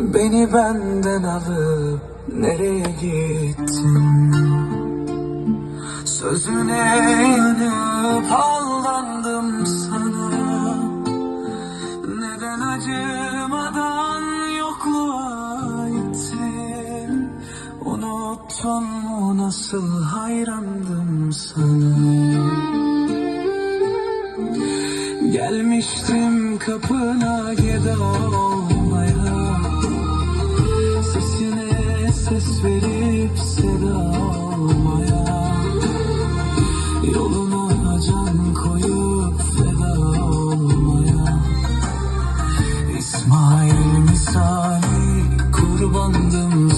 Beni benden alıp nereye gittin? Sözüne yanıp aldandım sana. Neden acımadan yokluğa ittin Unuttun mu nasıl hayrandım sana? Gelmiştim kapına geda ses verip seda olmaya Yoluna can koyup feda olmaya. İsmail misali kurbandım